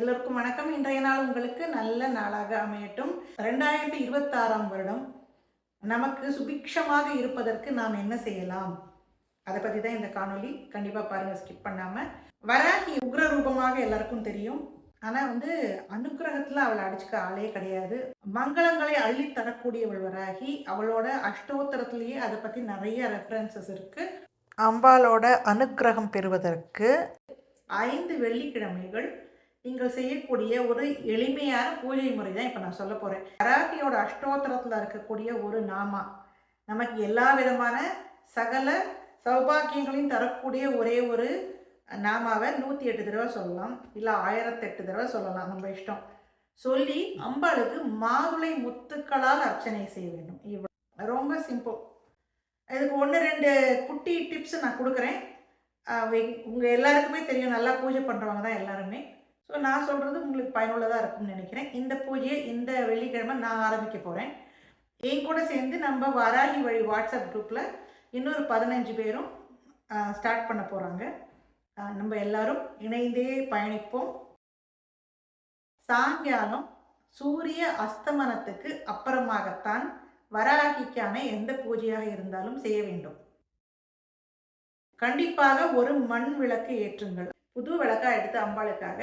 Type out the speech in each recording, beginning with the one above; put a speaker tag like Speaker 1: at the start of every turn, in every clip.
Speaker 1: எல்லோருக்கும் வணக்கம். இன்றைய நாள் உங்களுக்கு நல்ல நாளாக அமையட்டும். ரெண்டாயிரத்தி இருபத்தாறாம் வருடம். நமக்கு சுபிக்ஷமாக இருப்பதற்கு நாம் என்ன செய்யலாம்? அதை பற்றி தான் இந்த காணொலி கண்டிப்பாக பாருங்கள் ஸ்கிப் பண்ணாமல் வராகி உக்ர ரூபமாக எல்லாருக்கும் தெரியும். ஆனால் வந்து அனுக்கிரகத்தில் அவளை அடிச்சுக்க ஆளே கிடையாது. மங்களங்களை அள்ளி தரக்கூடியவள் வராகி. அவளோட அஷ்டோத்தரத்திலேயே அதை பற்றி நிறைய ரெஃபரன்சஸ் இருக்குது அம்பாலோட அனுக்கிரகம் பெறுவதற்கு ஐந்து வெள்ளிக்கிழமைகள் நீங்கள் செய்யக்கூடிய ஒரு எளிமையான பூஜை முறை தான் இப்போ நான் சொல்ல போகிறேன் கராகியோட அஷ்டோத்தரத்தில் இருக்கக்கூடிய ஒரு நாமா நமக்கு எல்லா விதமான சகல சௌபாக்கியங்களையும் தரக்கூடிய ஒரே ஒரு நாமாவை நூற்றி எட்டு தடவை சொல்லலாம். இல்லை ஆயிரத்தெட்டு தடவை சொல்லலாம். நம்ம இஷ்டம். சொல்லி அம்பாளுக்கு மாதுளை முத்துக்களால் அர்ச்சனை செய்ய வேண்டும். இவ்வளோ ரொம்ப சிம்பிள் இதுக்கு ஒன்று ரெண்டு குட்டி டிப்ஸ் நான் கொடுக்குறேன். உங்கள் எல்லாருக்குமே தெரியும். நல்லா பூஜை பண்ணுறவங்க தான் எல்லாருமே. ஸோ நான் சொல்கிறது உங்களுக்கு பயனுள்ளதாக இருக்கும்னு நினைக்கிறேன். இந்த பூஜையை இந்த வெள்ளிக்கிழமை நான் ஆரம்பிக்க போகிறேன் என் கூட சேர்ந்து நம்ம வராகி வழி வாட்ஸ்அப் குரூப்பில் இன்னொரு பதினஞ்சு பேரும் ஸ்டார்ட் பண்ண போகிறாங்க நம்ம எல்லாரும் இணைந்தே பயணிப்போம். சாயங்காலம் சூரிய அஸ்தமனத்துக்கு அப்புறமாகத்தான் வராகிக்கான எந்த பூஜையாக இருந்தாலும் செய்ய வேண்டும். கண்டிப்பாக ஒரு மண் விளக்கு ஏற்றுங்கள். புது விளக்காக எடுத்து அம்பாளுக்காக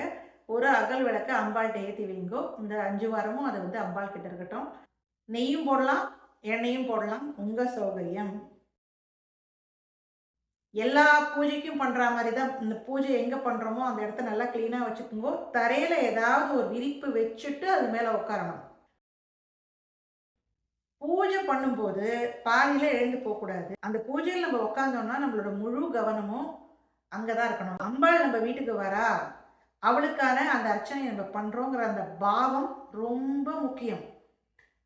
Speaker 1: ஒரு அகல் விளக்க அம்பாள்கிட்ட ஏற்றி வைங்கோ. இந்த அஞ்சு வாரமும் அதை வந்து அம்பாள் கிட்ட இருக்கட்டும். நெய்யும் போடலாம் எண்ணெயும் போடலாம். உங்கள் சௌகரியம். எல்லா பூஜைக்கும் பண்ணுற மாதிரி தான் இந்த பூஜை எங்கே பண்ணுறோமோ அந்த இடத்த நல்லா க்ளீனாக வச்சுக்கோங்கோ. தரையில் ஏதாவது ஒரு விரிப்பு வச்சுட்டு அது மேலே உட்காரணும் பூஜை பண்ணும்போது பாதியில் எழுந்து போகக்கூடாது அந்த பூஜையில் நம்ம உட்காந்தோம்னா நம்மளோட முழு கவனமும் அங்கே தான் இருக்கணும். அம்பாள் நம்ம வீட்டுக்கு வரா? அவளுக்கான அந்த அர்ச்சனை நம்ம பண்ணுறோங்கிற அந்த பாவம் ரொம்ப முக்கியம்.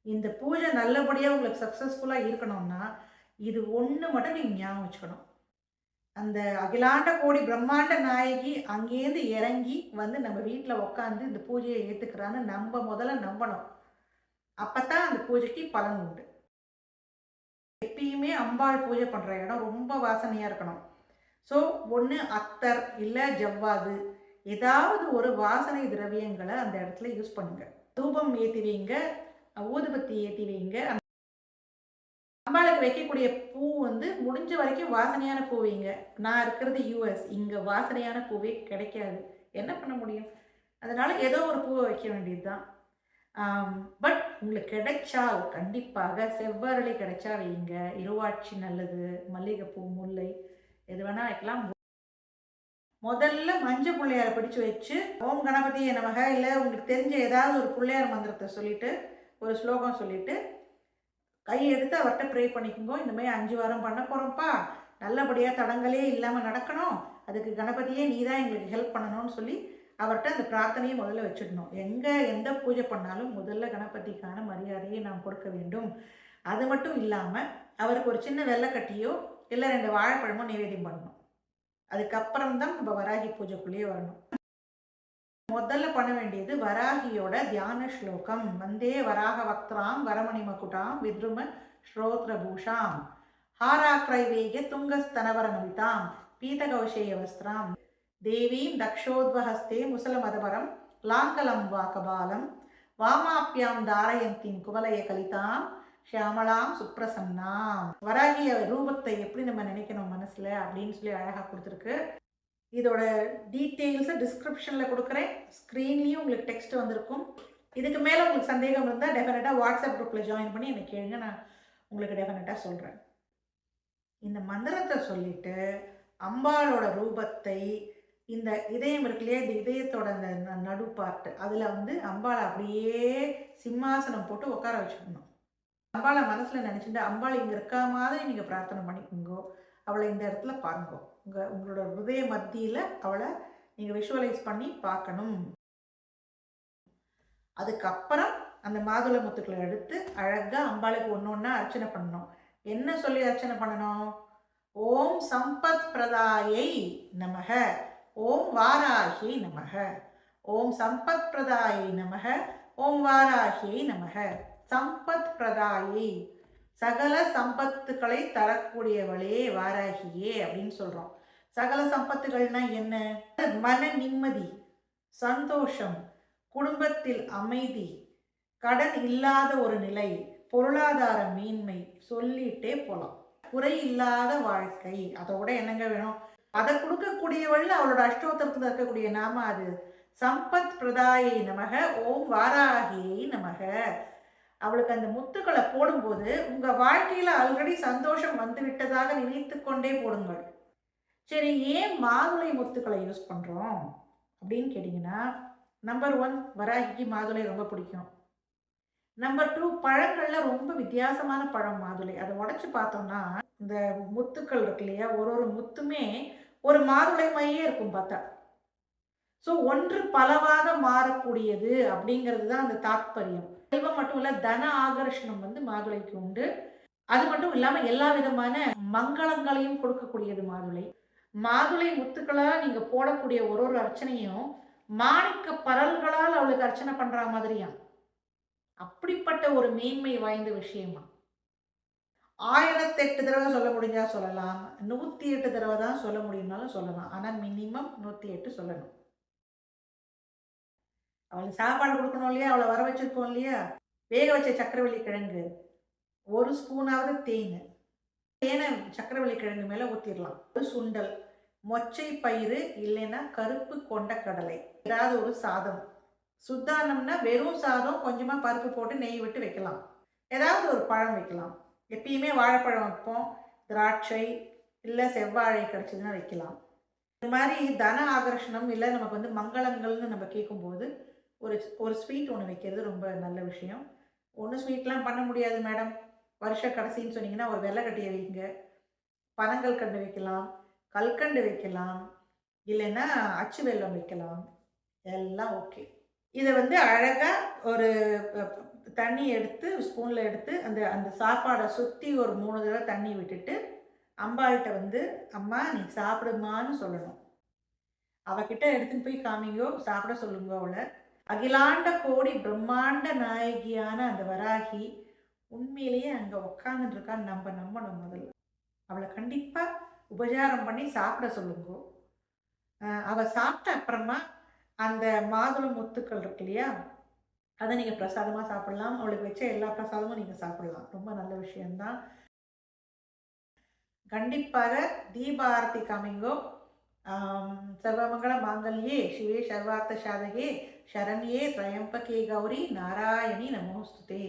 Speaker 1: இந்த பூஜை நல்லபடியாக உங்களுக்கு சக்ஸஸ்ஃபுல்லாக இருக்கணும்னா இது ஒன்று மட்டும் நீங்கள் ஞாபகம் வச்சுக்கணும். அந்த அகிலாண்ட கோடி பிரம்மாண்ட நாயகி அங்கேருந்து இறங்கி வந்து நம்ம வீட்டில் உட்காந்து இந்த பூஜையை ஏற்றுக்கிறான்னு நம்ம முதல்ல நம்பணும். அப்போ தான் அந்த பூஜைக்கு பலன் உண்டு. எப்பயுமே அம்பாள் பூஜை பண்ணுற இடம் ரொம்ப வாசனையாக இருக்கணும். ஸோ ஒன்று அத்தர் இல்லை ஜவ்வாது. ஏதாவது ஒரு வாசனை திரவியங்களை அந்த இடத்துல யூஸ் பண்ணுங்க. தூபம் ஏற்றி வைங்க ஊதுபத்தி ஏற்றி வைங்க. அம்பாளுக்கு வைக்கக்கூடிய பூ வந்து முடிஞ்ச வரைக்கும் வாசனையான பூ வைங்க. நான் இருக்கிறது யூஎஸ் இங்கே வாசனையான பூவே கிடைக்காது. என்ன பண்ண முடியும்? அதனால் ஏதோ ஒரு பூவை வைக்க வேண்டியது தான் பட் உங்களுக்கு கிடைச்சால் கண்டிப்பாக செவ்வரளி கிடைச்சா வைங்க. இருவாட்சி நல்லது மல்லிகைப்பூ முல்லை எது வேணால் வைக்கலாம். முதல்ல மஞ்சள் பிள்ளையாரை பிடிச்சி வச்சு ஓம் கணபதியை நமக இல்லை உங்களுக்கு தெரிஞ்ச ஏதாவது ஒரு பிள்ளையார் மந்திரத்தை சொல்லிவிட்டு ஒரு ஸ்லோகம் சொல்லிவிட்டு கை எடுத்து அவர்கிட்ட ப்ரே பண்ணிக்கோங்க. இந்த மாதிரி அஞ்சு வாரம் பண்ண போகிறோம்ப்பா நல்லபடியாக தடங்களே இல்லாமல் நடக்கணும். அதுக்கு கணபதியே நீ தான் எங்களுக்கு ஹெல்ப் பண்ணணும்னு சொல்லி அவர்கிட்ட அந்த பிரார்த்தனையை முதல்ல வச்சிடணும். எங்கே எந்த பூஜை பண்ணாலும் முதல்ல கணபதிக்கான மரியாதையை நாம் கொடுக்க வேண்டும். அது மட்டும் இல்லாமல் அவருக்கு ஒரு சின்ன வெள்ளைக்கட்டியோ இல்லை ரெண்டு வாழைப்பழமோ நிவேதியம் பண்ணணும். அதுக்கப்புறம் தான் நம்ம வராகி பூஜைக்குள்ளேயே வரணும். முதல்ல பண்ண வேண்டியது வராகியோட தியான ஸ்லோகம். வந்தே வராக வக்திராம் வரமணி மகுடாம் வித்ரும ஸ்ரோத்ரபூஷாம் ஹாராக்ரைவேய துங்கஸ்தனவர நவிதாம் பீதகௌஷேய வஸ்திராம். தேவீம் தக்ஷோத்வஹஸ்தே முசலமதபரம் லாங்கலம் வாக்கபாலம். வாமாப்பியாம் தாரயந்தின் குவலய கலிதாம் ஷியாமலாம் சுப்ரசன்னாம். வராகிய ரூபத்தை எப்படி நம்ம நினைக்கணும் மனசில் அப்படின்னு சொல்லி அழகாக கொடுத்துருக்கு. இதோட டீட்டெயில்ஸை டிஸ்கிரிப்ஷனில் கொடுக்குறேன். ஸ்க்ரீன்லேயும் உங்களுக்கு டெக்ஸ்ட் வந்திருக்கும். இதுக்கு மேலே உங்களுக்கு சந்தேகம் இருந்தால் டெஃபினட்டாக வாட்ஸ்அப் குரூப்பில் ஜாயின் பண்ணி எனக்கு கேளுங்க. நான் உங்களுக்கு டெஃபினட்டாக சொல்கிறேன் இந்த மந்திரத்தை சொல்லிவிட்டு அம்பாளோட ரூபத்தை இந்த இதயம் இருக்கு இல்லையா? இந்த இதயத்தோட அந்த நடு பார்ட்டு அதில் வந்து அம்பாளை அப்படியே சிம்மாசனம் போட்டு உட்கார வச்சுக்கணும். அம்பாளை மனசில் நினச்சிட்டு அம்பாள் இங்கே இருக்கா மாதிரி நீங்கள் பிரார்த்தனை பண்ணிக்கோங்கோ. அவளை இந்த இடத்துல பாருங்கோ. உங்கள் உங்களோட ஹிருதய மத்தியில் அவளை நீங்கள் விஷுவலைஸ் பண்ணி பார்க்கணும். அதுக்கப்புறம் அந்த மாதுளை முத்துக்களை எடுத்து அழகாக அம்பாளுக்கு ஒன்று ஒன்றா அர்ச்சனை பண்ணணும். என்ன சொல்லி அர்ச்சனை பண்ணணும்? ஓம் சம்பத் பிரதாயை நமக. ஓம் வாராகி நமக. ஓம் சம்பத் பிரதாயை நமக. ஓம் வாராகியை நமக. சம்பத் பிரதாயி சகல சம்பத்துக்களை தரக்கூடியவளே வாராகியே அப்படின்னு சொல்கிறோம் சகல சம்பத்துகள்னா என்ன? மன நிம்மதி சந்தோஷம் குடும்பத்தில் அமைதி கடன் இல்லாத ஒரு நிலை பொருளாதார மேன்மை சொல்லிட்டே போகலாம் குறை இல்லாத வாழ்க்கை அதோட என்னங்க வேணும்? அதை கொடுக்கக்கூடியவள் அவளோட அஷ்டோத்தரத்தில் இருக்கக்கூடிய நாம அது. சம்பத் பிரதாயை நமக ஓம் வாராகியை நமக. அவளுக்கு அந்த முத்துக்களை போடும்போது உங்க வாழ்க்கையில ஆல்ரெடி சந்தோஷம் வந்து விட்டதாக நினைத்து கொண்டே போடுங்கள். சரி ஏன் மாதுளை முத்துக்களை யூஸ் பண்றோம்? அப்படின்னு கேட்டிங்கன்னா நம்பர் ஒன் வராகிக்கு மாதுளை ரொம்ப பிடிக்கும். நம்பர் டூ பழங்கள்ல ரொம்ப வித்தியாசமான பழம் மாதுளை. அதை உடச்சி பார்த்தோம்னா இந்த முத்துக்கள் இருக்கு இல்லையா ஒரு ஒரு முத்துமே ஒரு மாதுளை மையே இருக்கும் பார்த்தா. ஸோ ஒன்று பலவாக மாறக்கூடியது அப்படிங்கிறது தான் அந்த தாத்பரியம். செல்வம் மட்டும் இல்லை தன ஆகர்ஷணம் வந்து மாதுளைக்கு உண்டு. அது மட்டும் இல்லாமல் எல்லா விதமான மங்களங்களையும் கொடுக்கக்கூடியது மாதுளை. மாதுளை முத்துக்களால் நீங்கள் போடக்கூடிய ஒரு ஒரு அர்ச்சனையும் மாணிக்க பரல்களால் அவளுக்கு அர்ச்சனை பண்ணுற மாதிரியாம் அப்படிப்பட்ட ஒரு மேன்மை வாய்ந்த விஷயமா? ஆயிரத்தெட்டு தடவை சொல்ல முடிஞ்சா சொல்லலாம். நூற்றி எட்டு தடவை தான் சொல்ல முடியும்னாலும் சொல்லலாம். ஆனால் மினிமம் நூற்றி எட்டு சொல்லணும். அவளுக்கு சாப்பாடு கொடுக்கணும் இல்லையா? அவளை வர வச்சுருக்கோம் இல்லையா? வேக வச்ச சக்கரவள்ளி கிழங்கு ஒரு ஸ்பூனாவது தேன். தேனை சக்கரவள்ளி கிழங்கு மேலே ஊற்றிடலாம் ஒரு சுண்டல் மொச்சை பயிறு இல்லைன்னா கருப்பு கொண்ட கடலை. ஏதாவது ஒரு சாதம். சுத்தானம்னா வெறும் சாதம் கொஞ்சமாக பருப்பு போட்டு நெய் விட்டு வைக்கலாம். ஏதாவது ஒரு பழம் வைக்கலாம். எப்பயுமே வாழைப்பழம் வைப்போம். திராட்சை இல்லை செவ்வாழை கிடச்சதுன்னா வைக்கலாம். இது மாதிரி தன ஆகர்ஷணம் இல்லை நமக்கு வந்து மங்களங்கள்னு நம்ம கேட்கும்போது ஒரு ஒரு ஸ்வீட் ஒன்று வைக்கிறது ரொம்ப நல்ல விஷயம். ஒன்று ஸ்வீட்லாம் பண்ண முடியாது மேடம் வருஷ கடைசின்னு சொன்னீங்கன்னா ஒரு வெள்ளை கட்டியை வைங்க. பனங்கள் கண்டு வைக்கலாம் கல்கண்டு வைக்கலாம் இல்லைன்னா அச்சு வெல்லம் வைக்கலாம். எல்லாம் ஓகே இதை வந்து அழகாக ஒரு தண்ணி எடுத்து ஸ்பூனில் எடுத்து அந்த அந்த சாப்பாடை சுற்றி ஒரு மூணு தடவை தண்ணி விட்டுட்டு அம்பாள்கிட்ட வந்து அம்மா நீ சாப்பிடுமான்னு சொல்லணும். அவகிட்ட எடுத்துன்னு போய் காமிங்கோ சாப்பிட சொல்லுங்க அவளை. அகிலாண்ட கோடி பிரம்மாண்ட நாயகியான அந்த வராகி உண்மையிலேயே அங்கே உட்காந்துட்டு இருக்கான்னு நம்ம நம்பணும் முதல்ல. அவளை கண்டிப்பாக உபச்சாரம் பண்ணி சாப்பிட சொல்லுங்க. அவள் சாப்பிட்ட அப்புறமா அந்த மாதுளை முத்துக்கள் இருக்கு இல்லையா? அதை நீங்கள் பிரசாதமாக சாப்பிடலாம். அவளுக்கு வச்ச எல்லா பிரசாதமும் நீங்கள் சாப்பிடலாம். ரொம்ப நல்ல விஷயந்தான் கண்டிப்பாக தீபாரதி காமிங்கோ சர்வமங்கள மாங்கல்யே சிவே சர்வார்த்த சாதகே சரண்யே திரயம்பகே கௌரி நாராயணி நமோஸ்துதே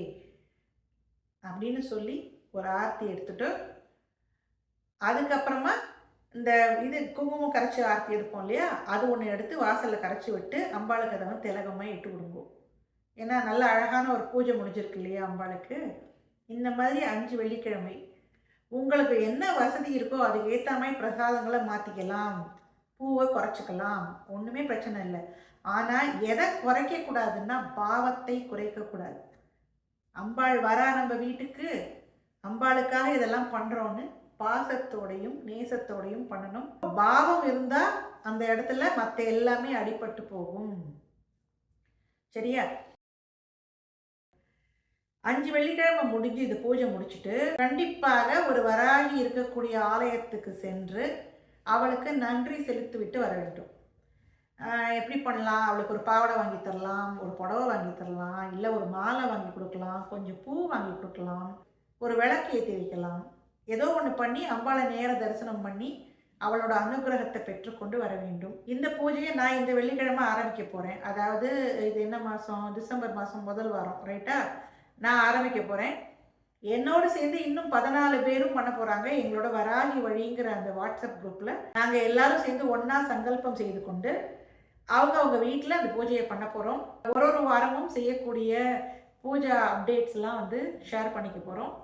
Speaker 1: அப்படின்னு சொல்லி ஒரு ஆர்த்தி எடுத்துட்டு அதுக்கப்புறமா இந்த இது குங்குமம் கரைச்சி ஆர்த்தி எடுப்போம் இல்லையா? அது ஒன்று எடுத்து வாசலில் கரைச்சி விட்டு அம்பாளுக்கு அதை வந்து திலகமாக இட்டு கொடுங்க. ஏன்னா நல்ல அழகான ஒரு பூஜை முடிஞ்சிருக்கு இல்லையா அம்பாளுக்கு? இந்த மாதிரி அஞ்சு வெள்ளிக்கிழமை. உங்களுக்கு என்ன வசதி இருக்கோ அதுக்கு ஏற்ற மாதிரி பிரசாதங்களை மாற்றிக்கலாம் பூவை குறைச்சிக்கலாம். ஒன்றுமே பிரச்சனை இல்லை. ஆனால் எதை குறைக்கக்கூடாதுன்னா பாவத்தை குறைக்கக்கூடாது அம்பாள் வரா நம்ம வீட்டுக்கு அம்பாளுக்காக இதெல்லாம் பண்ணுறோன்னு பாசத்தோடையும் நேசத்தோடையும் பண்ணணும். பாவம் இருந்தால் அந்த இடத்துல மற்ற எல்லாமே அடிபட்டு போகும். சரியா? அஞ்சு வெள்ளிக்கிழமை முடிஞ்சு இது பூஜை முடிச்சுட்டு கண்டிப்பாக ஒரு வராகி இருக்கக்கூடிய ஆலயத்துக்கு சென்று அவளுக்கு நன்றி செலுத்திவிட்டு வர வேண்டும். எப்படி பண்ணலாம்? அவளுக்கு ஒரு பாவாடை வாங்கி தரலாம் ஒரு புடவை வாங்கி தரலாம் இல்லை ஒரு மாலை வாங்கி கொடுக்கலாம் கொஞ்சம் பூ வாங்கி கொடுக்கலாம் ஒரு விளக்கு ஏற்றி வைக்கலாம். ஏதோ ஒன்று பண்ணி அம்பாளை நேர தரிசனம் பண்ணி அவளோட அனுகிரகத்தை பெற்றுக்கொண்டு வர வேண்டும். இந்த பூஜையை நான் இந்த வெள்ளிக்கிழமை ஆரம்பிக்க போகிறேன் அதாவது இது என்ன மாதம் டிசம்பர் மாதம் முதல் வாரம் ரைட்டா நான் ஆரம்பிக்க போகிறேன் என்னோடு சேர்ந்து இன்னும் பதினாலு பேரும் பண்ண போகிறாங்க எங்களோட வராகி வழிங்கிற அந்த வாட்ஸ்அப் குரூப்பில் நாங்கள் எல்லாரும் சேர்ந்து ஒன்றா சங்கல்பம் செய்து கொண்டு அவங்க அவங்க வீட்டில் அந்த பூஜையை பண்ண போகிறோம் ஒரு ஒரு வாரமும் செய்யக்கூடிய பூஜா அப்டேட்ஸ்லாம் வந்து ஷேர் பண்ணிக்க போகிறோம்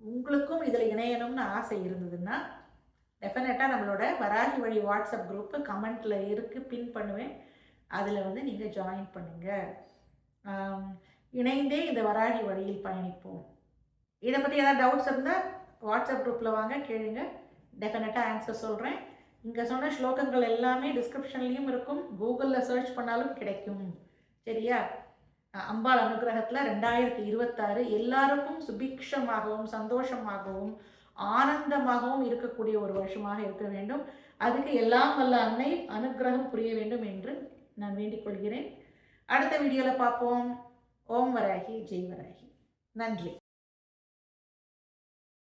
Speaker 1: உங்களுக்கும் இதில் இணையணும்னு ஆசை இருந்ததுன்னா டெஃபினட்டாக நம்மளோட வராகி வழி வாட்ஸ்அப் குரூப்பு கமெண்ட்டில் இருக்குது பின் பண்ணுவேன். அதில் வந்து நீங்கள் ஜாயின் பண்ணுங்கள் இணைந்தே இந்த வராகி வழியில் பயணிப்போம். இதை பற்றி ஏதாவது டவுட்ஸ் இருந்தால் வாட்ஸ்அப் குரூப்பில் வாங்க கேளுங்க. டெஃபினட்டாக ஆன்சர் சொல்கிறேன் இங்கே சொன்ன ஸ்லோகங்கள் எல்லாமே டிஸ்கிரிப்ஷன்லேயும் இருக்கும். கூகுளில் சர்ச் பண்ணாலும் கிடைக்கும். சரியா? அம்பாள் அனுகிரகத்தில் ரெண்டாயிரத்தி இருபத்தாறு எல்லாருக்கும் சுபிக்ஷமாகவும் சந்தோஷமாகவும் ஆனந்தமாகவும் இருக்கக்கூடிய ஒரு வருஷமாக இருக்க வேண்டும். அதுக்கு எல்லாம் வல்ல அன்னை அனுகிரகம் புரிய வேண்டும் என்று நான் வேண்டிக் கொள்கிறேன். அடுத்த வீடியோவில் பார்ப்போம். ஓம் வராகி ஜெய் வராகி. நன்றி.